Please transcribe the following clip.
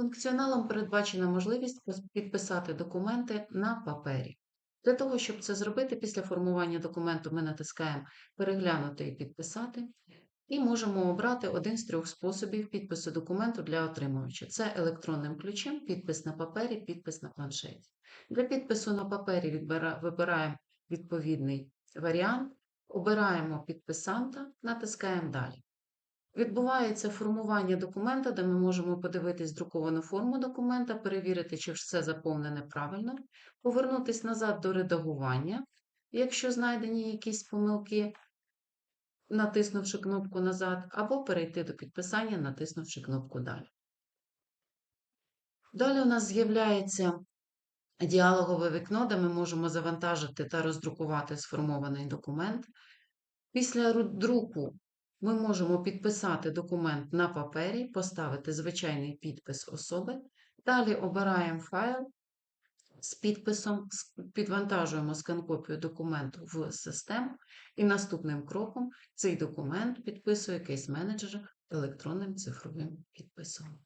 Функціоналом передбачена можливість підписати документи на папері. Для того, щоб це зробити, після формування документу ми натискаємо Переглянути і підписати, і можемо обрати один з трьох способів підпису документу для отримувача. Це електронним ключем, підпис на папері, підпис на планшеті. Для підпису на папері вибираємо відповідний варіант, обираємо підписанта, натискаємо Далі. Відбувається формування документа, де ми можемо подивитись друковану форму документа, перевірити, чи все заповнене правильно, повернутися назад до редагування, якщо знайдені якісь помилки, натиснувши кнопку назад, або перейти до підписання, натиснувши кнопку Далі. Далі у нас з'являється діалогове вікно, де ми можемо завантажити та роздрукувати сформований документ. Після друку ми можемо підписати документ на папері, поставити звичайний підпис особи. Далі обираємо файл з підписом, підвантажуємо скан-копію документу в систему, і наступним кроком цей документ підписує кейс-менеджер електронним цифровим підписом.